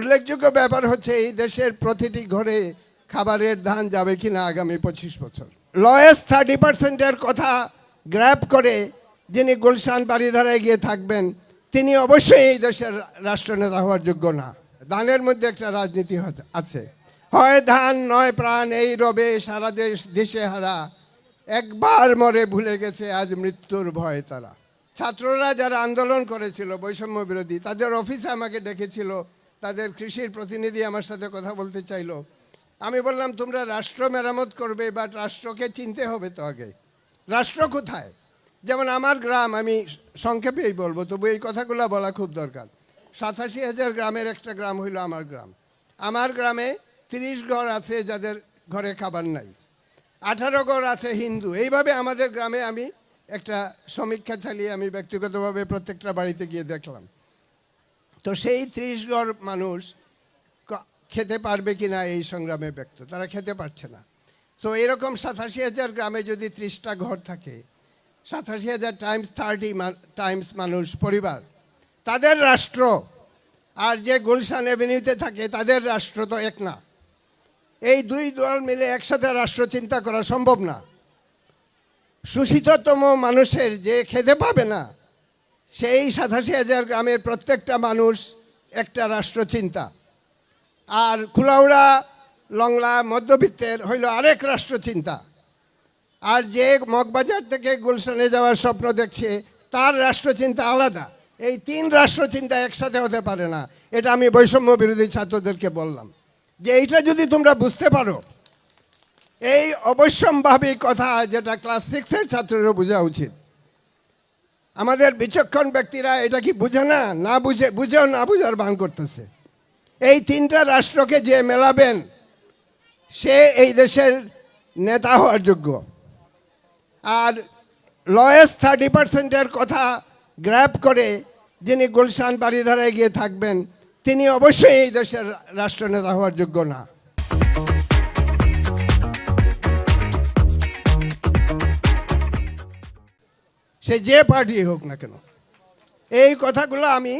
উল্লেখযোগ্য ব্যাপার হচ্ছে এই দেশের প্রতিটি ঘরে খাবারের ধান যাবে কিনা আগামী পঁচিশ বছর। লয়েস্ট থার্টি পার্সেন্টের কথা গ্র্যাব করে যিনি গুলশান বাড়িধারায় গিয়ে থাকবেন, তিনি অবশ্যই এই দেশের রাষ্ট্রনেতা হওয়ার যোগ্য না। ধানের মধ্যে একটা রাজনীতি আছে। হয় ধান, নয় প্রাণ, এই রবে সারা দেশ দেশে হারা। একবার মরে ভুলে গেছে, আজ মৃত্যুর ভয় তারা। ছাত্ররা যারা আন্দোলন করেছিল, বৈষম্য বিরোধী, তাদের অফিসে আমাকে ডেকেছিল তাদের কৃষির প্রতিনিধি আমার সাথে কথা বলতে চাইলো। আমি বললাম, তোমরা রাষ্ট্র মেরামত করবে বা রাষ্ট্রকে চিনতে হবে তো আগে। রাষ্ট্র কোথায়? যেমন আমার গ্রাম, আমি সংক্ষেপেই বলব, তবু এই কথাগুলো বলা খুব দরকার। সাতাশি হাজার গ্রামের একটা গ্রাম হইল আমার গ্রাম। আমার গ্রামে তিরিশ ঘর আছে যাদের ঘরে খাবার নাই। আঠারো ঘর আছে হিন্দু। এইভাবে আমাদের গ্রামে আমি একটা সমীক্ষা চালিয়ে আমি ব্যক্তিগতভাবে প্রত্যেকটা বাড়িতে গিয়ে দেখলাম। তো সেই ত্রিশ ঘর মানুষ খেতে পারবে কি না এই সংগ্রামে ব্যক্ত। তারা খেতে পারছে না। তো এরকম সাতাশি হাজার গ্রামে যদি ত্রিশটা ঘর থাকে, সাতাশি হাজার টাইমস থার্টি টাইমস মানুষ, পরিবার, তাদের রাষ্ট্র আর যে গুলশান এভিনিউতে থাকে, তাদের রাষ্ট্র তো এক না। এই দুই দল মিলে একসাথে রাষ্ট্র চিন্তা করা সম্ভব না। সুশীততম মানুষের যে খেতে পাবে না সেই সাতাশি হাজার গ্রামের প্রত্যেকটা মানুষ একটা রাষ্ট্র চিন্তা। আর কুলাউড়া লংলা মধ্যবিত্তের হইল আরেক রাষ্ট্র চিন্তা। আর যে মগবাজার থেকে গুলশানে যাওয়ার স্বপ্ন দেখছে, তার রাষ্ট্রচিন্তা আলাদা। এই তিন রাষ্ট্রচিন্তা একসাথে হতে পারে না। এটা আমি বৈষম্য বিরোধী ছাত্রদেরকে বললাম। যে এইটা যদি তোমরা বুঝতে পারো, এই অবশ্যম্ভাবী কথা যেটা ক্লাস সিক্সের ছাত্রেরও বোঝা উচিত। আমাদের বিচক্ষণ ব্যক্তিরা এটা কি বুঝে না? না বুঝে, বুঝেও না বুঝার ভান করতেছে। এই তিনটা রাষ্ট্রকে যে মেলাবেন, সে এই দেশের নেতা হওয়ার যোগ্য। আর লয়েস্ট থার্টি পার্সেন্টের কথা গ্র্যাব করে যিনি গুলশান বাড়িধারায় গিয়ে থাকবেন, তিনি অবশ্যই এই দেশের রাষ্ট্রনেতা হওয়ার যোগ্য না। সে যে পার্টি হোক না কেন। এই কথাগুলো আমি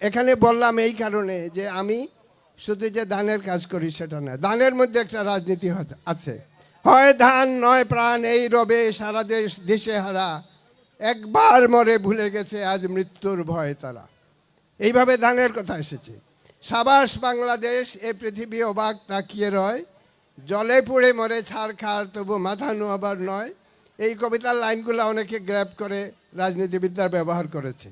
এখানে বললাম এই কারণে যে আমি শুধু যে ধানের কাজ করি সেটা না ধানের মধ্যে একটা রাজনীতি আছে। হয় ধান, নয় প্রাণ, এই রবে সারা দেশ দেশে হারা। একবার মরে ভুলে গেছে, আজ মৃত্যুর ভয় তারা। এইভাবে ধানের কথা এসেছে। সাবাস বাংলাদেশ, এ পৃথিবী অবাক তাকিয়ে রয়। জলে পুড়ে মরে ছাড় খার তবু মাথা নোয়াবার নয়। এই কবিতার লাইনগুলো অনেকে গ্র্যাপ করে রাজনীতিবিদ্যার ব্যবহার করেছে।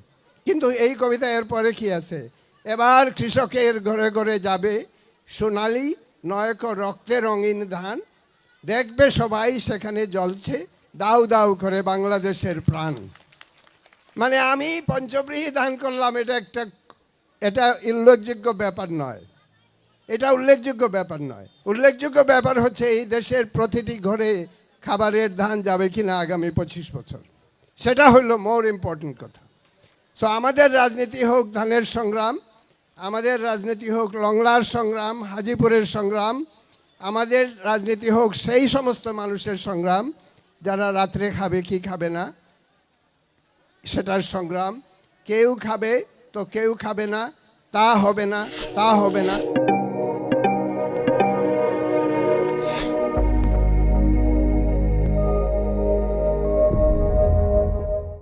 কিন্তু এই কবিতা এর পরে কি আছে? এবার কৃষকের ঘরে ঘরে যাবে সোনালি, নয়ক রক্তে রঙিন ধান। দেখবে সবাই সেখানে জ্বলছে, দাউ দাউ করে বাংলাদেশের প্রাণ। মানে আমি পঞ্চব্রীহি দান করলাম, এটা একটা, এটা উল্লেখযোগ্য ব্যাপার নয়। এটা উল্লেখযোগ্য ব্যাপার নয়। উল্লেখযোগ্য ব্যাপার হচ্ছে এই দেশের প্রতিটি ঘরে খাবারের ধান যাবে কি না আগামী পঁচিশ বছর। সেটা হলো মোর ইম্পর্টেন্ট কথা। সো আমাদের রাজনীতি হোক ধানের সংগ্রাম, আমাদের রাজনীতি হোক লংলার সংগ্রাম, হাজিপুরের সংগ্রাম, আমাদের রাজনীতি হোক সেই সমস্ত মানুষের সংগ্রাম, যারা রাত্রে খাবে কি খাবে না, সেটার সংগ্রাম। কেউ খাবে তো কেউ খাবে না, তা হবে না, তা হবে না।